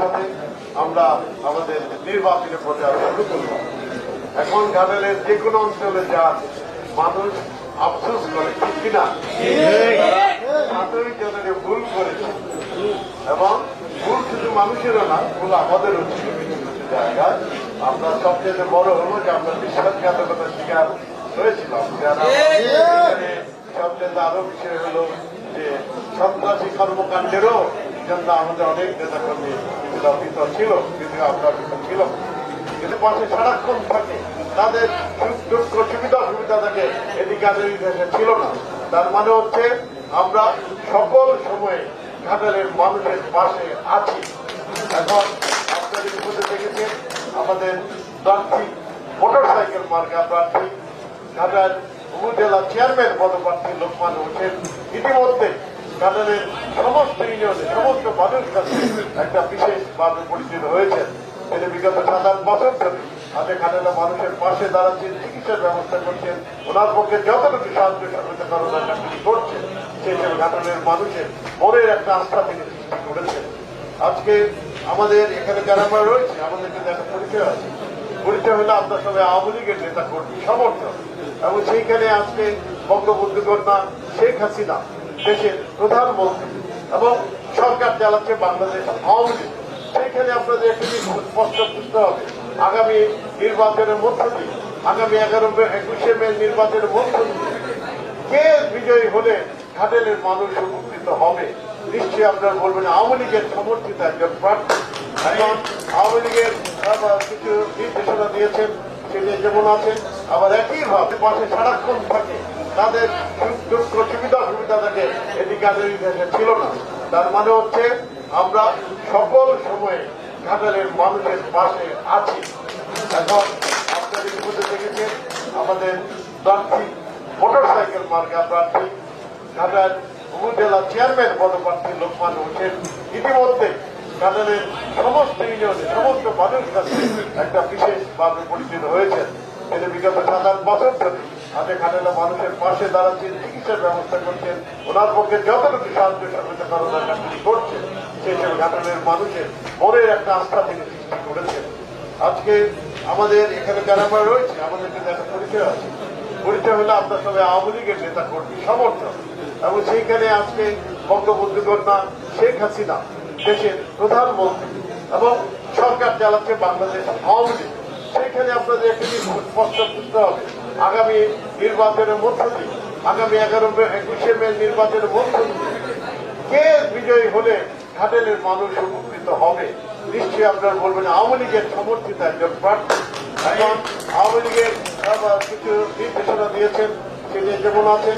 সাথে আমরা আমাদের নির্বাচনী প্রচার শুরু করব। এখন ঘাটালের যে কোনো অঞ্চলে যান, মানুষ আফসোস করে কিনা প্রাথমিক জনের ভুল করেছে। এবং ভুল শুধু মানুষেরও না, ভুল আমাদেরও ছিল। জায়গায় আমরা সবচেয়ে বড় হলো যে আমরা বিশ্বাসঘাতকতার শিকার হয়েছিলাম। সবচেয়ে আরও বিষয় হলো যে সন্ত্রাসী কর্মকাণ্ডেরও জন্য আমাদের অনেক নেতাকর্মী ভিতর ছিল, কিন্তু ভিতর ছিল। কিন্তু পাশে সারাক্ষণ থাকে, তাদের দুঃখ সুবিধা অসুবিধা থাকে এদিকে আমাদের ইতিহাসে ছিল না। তার মানে হচ্ছে আমরা সকল সময়ে ঘাটালের মানুষের পাশে আছি। এখন আপনাদের বিপদে দেখেছেন আমাদের প্রার্থী মোটর সাইকেল মার্কা প্রার্থী ঘাটাল উপজেলা চেয়ারম্যান পদপ্রার্থী লোকমান হোসেন। ইতিমধ্যে ঘাটালের সমস্ত ইউনিয়নে, সমস্ত মানুষ কাছে একটা বিশেষভাবে পরিচিত হয়েছে তিনি বিগত সাত আট বছর ধরে হাতে ঘাটালে মানুষের পাশে দাঁড়াচ্ছেন চিকিৎসার ব্যবস্থা করছেন। ওনার পক্ষে যতটুকু সাহায্য সহযোগিতা করার তিনি করছেন, সেই হিসেবে ঘাটালের মানুষের মনের একটা আস্থা তিনি সৃষ্টি করেছেন। আজকে আমাদের এখানে যারা আমরা রয়েছে আমাদের কিন্তু একটা পরিচয় আছে, পরিচয় হলো আপনার সবাই আওয়ামী লীগের নেতা কর্মী, সমর্থক। এবং সেইখানে আজকে বঙ্গবন্ধু কন্যা শেখ হাসিনা দেশের প্রধানমন্ত্রী এবং সরকার চালাচ্ছে বাংলাদেশ আওয়ামী লীগ সেইখানে আপনাদের একটি স্পষ্ট বুঝতে হবে। আগামী নির্বাচনের মধ্য দিয়ে, আগামী এগারো একুশে মে নির্বাচনের মধ্য দিয়ে কে বিজয়ী হলে ঘাটেলের মানুষ উপকৃত হবে? নিশ্চয়ই আপনারা বলবেন আওয়ামী লীগের সমর্থিত একজন প্রার্থী। এখন আওয়ামী লীগের কিছু নির্দেশনা দিয়েছেন, সেটি যেমন আছে, আবার একইভাবে পাশে সারাক্ষণ থাকে। তাদের দুঃখ, সুবিধা অসুবিধা থাকে এদিকে আমাদের ইতিহাসে ছিল না। তার মানে হচ্ছে আমরা সকল সময়ে ঘাটালের মানুষের পাশে আছি। এখন আপনাদের বিপদে দেখেছেন আমাদের প্রার্থী মোটর সাইকেল মার্কা প্রার্থী ঘাটাল উপজেলা চেয়ারম্যান পদপ্রার্থী লোকমান হোসেন। ইতিমধ্যে ঘাটালের সমস্ত ইউনিয়নে সমস্ত মানুষ কাছে একটা বিশেষভাবে পরিচিত হয়েছেন। তিনি বিগত সাত আট বছর ধরে হাতে ঘাটালে মানুষের পাশে দাঁড়াচ্ছেন চিকিৎসার ব্যবস্থা করছেন। ওনার পক্ষে যতটুকু সাহায্য সহযোগিতা করার কাজ তিনি করছেন, সেই হিসেবে ঘাটালের মানুষের মনের একটা আস্থা তিনি সৃষ্টি করেছেন। আজকে আমাদের এখানে যারা আমরা রয়েছে আমাদের কিন্তু একটা পরিচয় আছে। পরিচয় হলো আমরা সবাই আওয়ামী লীগের নেতা কর্মী, সমর্থক। এবং সেইখানে আজকে বঙ্গবন্ধু কন্যা শেখ হাসিনা, দেশের প্রধানমন্ত্রী এবং সরকার চালাচ্ছে বাংলাদেশ আওয়ামী লীগ। সেইখানে আপনাদের একটা জিনিস স্পষ্ট বুঝতে হবে। আগামী নির্বাচনের মধ্য দিয়ে, আগামী এগারো একুশে মে নির্বাচনের মধ্য দিয়ে কে বিজয়ী হলে ঘাটেলের মানুষ উপকৃত হবে? নিশ্চয়ই আপনার বলবেন আওয়ামী লীগের সমর্থিত একজন প্রার্থী। এখন আওয়ামী লীগের কিছু নির্দেশনা দিয়েছেন, সেটি যেমন আছে